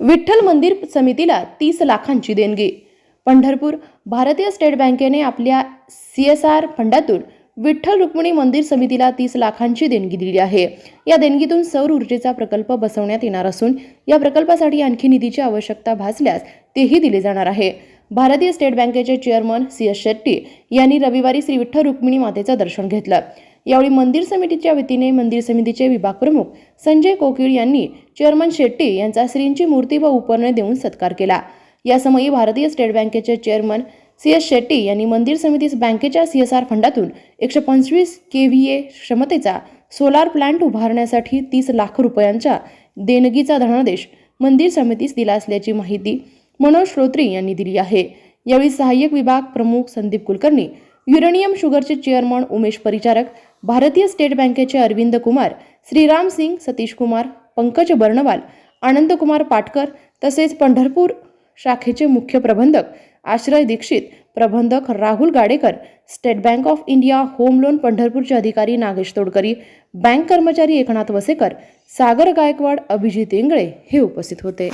विठ्ठल मंदिर समितीला तीस लाखांची देणगी. पंढरपूर भारतीय स्टेट बँकेने आपल्या सी एस आर फंडातून विठ्ठल रुक्मिणी मंदिर समितीला तीस लाखांची देणगी दिली आहे. या देणगीतून सौर ऊर्जेचा प्रकल्प बसवण्यात येणार असून या प्रकल्पासाठी आणखी निधीची आवश्यकता भासल्यास तेही दिले जाणार आहे. भारतीय स्टेट बँकेचे चेअरमन सी एस शेट्टी यांनी रविवारी श्री विठ्ठल रुक्मिणी मातेचं दर्शन घेतलं. यावेळी मंदिर समितीच्या वतीने मंदिर समितीचे विभाग प्रमुख संजय कोकिळ यांनी चेअरमन शेट्टी यांचा श्रींची मूर्ती व उपरणे देऊन सत्कार केला. यासमयी भारतीय स्टेट बँकेचे चेअरमन सी एस शेट्टी यांनी मंदिर समितीस बँकेच्या सी एस आर फंडातून एकशे पंचवीस के व्ही ए क्षमतेचा सोलार प्लांट उभारण्यासाठी तीस लाख रुपयांच्या देणगीचा धनादेश मंदिर समितीस दिला असल्याची माहिती मनोज श्रोत्री यांनी दिली आहे. यावेळी सहाय्यक विभाग प्रमुख संदीप कुलकर्णी युरेनियम शुगरचे चेअरमन उमेश परिचारक भारतीय स्टेट बँकेचे अरविंद कुमार श्रीराम सिंग सतीश कुमार पंकज बर्णवाल आनंदकुमार पाटकर तसेच पंढरपूर शाखेचे मुख्य प्रबंधक आश्रय दीक्षित प्रबंधक Rahul Gadekar State Bank of India home loan पंढरपूरचे अधिकारी नागेश तोडकरी बँक कर्मचारी एकनाथ वसेकर सागर गायकवाड अभिजित इंगळे हे उपस्थित होते.